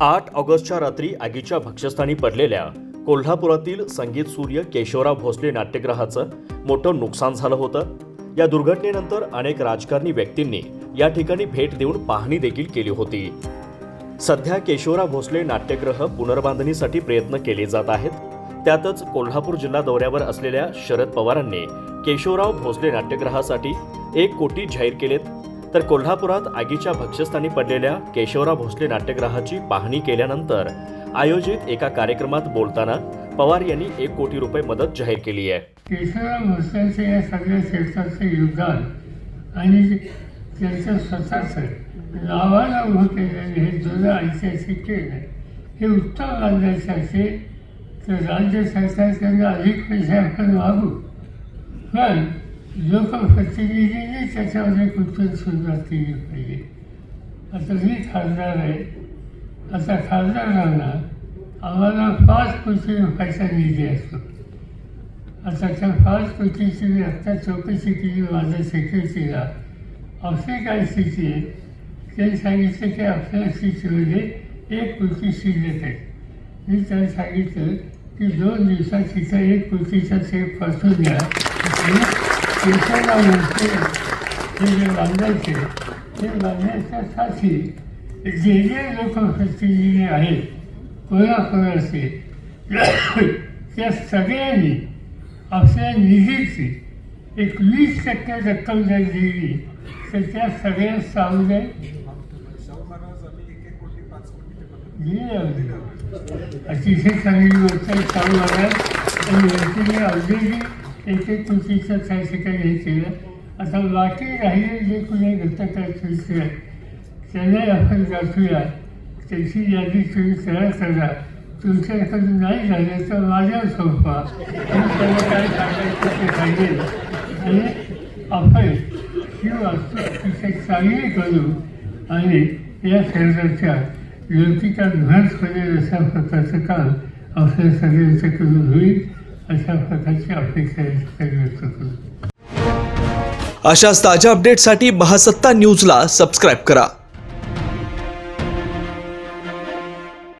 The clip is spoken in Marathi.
आठ ऑगस्टच्या रात्री आगीच्या भक्ष्यस्थानी पडलेल्या कोल्हापुरातील संगीत सूर्य केशवराव भोसले नाट्यगृहाचं मोठं नुकसान झालं होतं. या दुर्घटनेनंतर अनेक राजकारणी व्यक्तींनी या ठिकाणी भेट देऊन पाहणी देखील केली होती. सध्या केशवराव भोसले नाट्यगृह पुनर्बांधणीसाठी प्रयत्न केले जात आहेत. त्यातच कोल्हापूर जिल्हा दौऱ्यावर असलेल्या शरद पवारांनी केशवराव भोसले नाट्यगृहासाठी एक कोटी जाहीर केलेत. तर कोल्हापुरात आगीच्या भक्ष्यस्थानी पडलेल्या केशवराव भोसले नाट्यगृहाची पाहणी केल्यानंतर आयोजित एका कार्यक्रमात बोलताना पवार यांनी एक कोटी रुपये मदत जाहीर केली आहे. केशवराव भोसलेचं या सगळ्या क्षेत्राचं योगदान आणि त्यांचं स्वतःचं नावाला उभं हे जुनं ऐतिहासिक केलं हे उत्तम राज्याचे असे तर राज्य सरकार त्यांना अधिक पैसे आपण वागू पण लोकप्रतिनिधींनी त्याच्यामध्ये कुठं सुरुवात केली पाहिजे आता मी खासदार आहे. आता खासदारांना आम्हाला पाच कोटी रुपयाचा निधी असतो. आता त्या पाच कोटीची मी आत्ता चौकशी केली माझ्या सेक्युरिटीला आपली काय स्थिती आहे? त्यांनी सांगितलं की आपल्या स्थितीमध्ये एक कोटी शिल्लक आहे. मी त्यांना सांगितलं की दोन दिवसात तिथं एक कोटीचा चेक पाठवून द्या आणि हे जे बांधायचे ते बांधण्याच्यासाठी जे जे लोकप्रतिनिधी आहेत कोणाकोणाचे त्या सगळ्यांनी आपल्या निधीची एक वीस टक्के रक्कम जर दिली तर त्या सगळ्या सावध अतिशय चांगली गोष्ट आहे चालू महाराज आणि वरती ऑलरेडी एक एक कोटीचं त्या ठिकाणी हे केलं आता बाकी राहिले जे कुणी घटक आहेत त्यांनाही आपण दाखवूया त्याची यादी तुम्ही तयार करा तुमच्याकडून नाही झालं तर माझ्या सोपा मी त्याला काय सांगायचं ते सांगेल आणि आपण ही वास्तू अतिशय चांगली करू आणि या शहराच्या लौकिकात भर अशा प्रकारचं काम आपल्या सगळ्यांच्याकडून होईल अशा प्रकारची अपेक्षा व्यक्त करू अशाच ताज्या अपडेटसाठी महासत्ता न्यूजला सबस्क्राईब करा.